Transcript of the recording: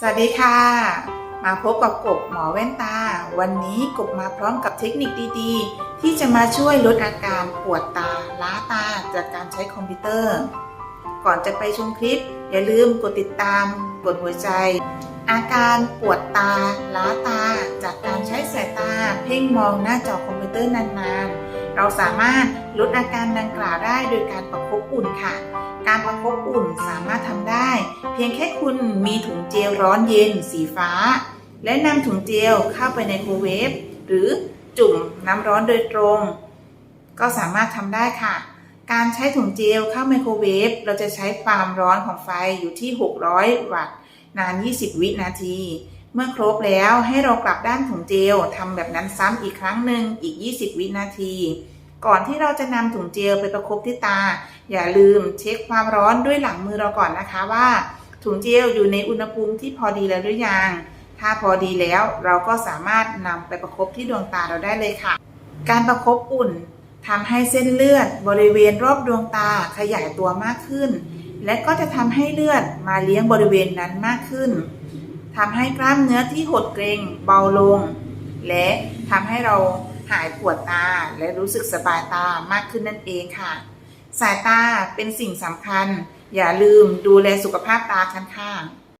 สวัสดีค่ะ มาพบกับกบหมอแว่นตา วันนี้กบมาพร้อมกับเทคนิคดีๆ ที่จะมาช่วยลดอาการปวดตา ล้าตา จากการใช้คอมพิวเตอร์ ก่อนจะไปชมคลิป อย่าลืมกดติดตาม กดหัวใจ อาการปวดตา ล้าตา จากการใช้สายตา เพ่งมองหน้าจอคอมพิวเตอร์นานๆ เราสามารถลดอาการดังกล่าวได้โดยการประคบอุ่นค่ะ การประคบอุ่นสามารถทำ เพียงแค่คุณมีถุงเจลร้อนเย็นสีฟ้า และนำถุงเจลเข้าไปในไมโครเวฟหรือจุ่มน้ำร้อนโดยตรง ก็สามารถทำได้ค่ะ การใช้ถุงเจลเข้าไมโครเวฟเราจะใช้ความร้อนของไฟอยู่ที่ 600 วัตต์นาน 20 วินาที เมื่อครบแล้วให้เรากลับด้านถุงเจลทำแบบนั้นซ้ำอีกครั้งหนึ่งอีก 20 วินาที ก่อนที่เราจะนำถุงเจลไปประคบที่ตา อย่าลืมเช็คความร้อนด้วยหลังมือเราก่อนนะคะว่า ถุงเจลอยู่ในอุณหภูมิที่พอดีแล้วหรือยัง ถ้าพอดีแล้วเราก็สามารถนำไปประคบที่ดวงตาเราได้เลยค่ะ การประคบอุ่นทำให้เส้นเลือดบริเวณรอบดวงตาขยายตัวมากขึ้น และก็จะทำให้เลือดมาเลี้ยงบริเวณนั้นมากขึ้นทำให้กล้ามเนื้อที่หดเกร็งเบาลง และทำให้เราหายปวดตาและรู้สึกสบายตามากขึ้นนั่นเองค่ะ สายตาเป็นสิ่งสำคัญ อย่าลืมดูแลสุขภาพตากันค่ะ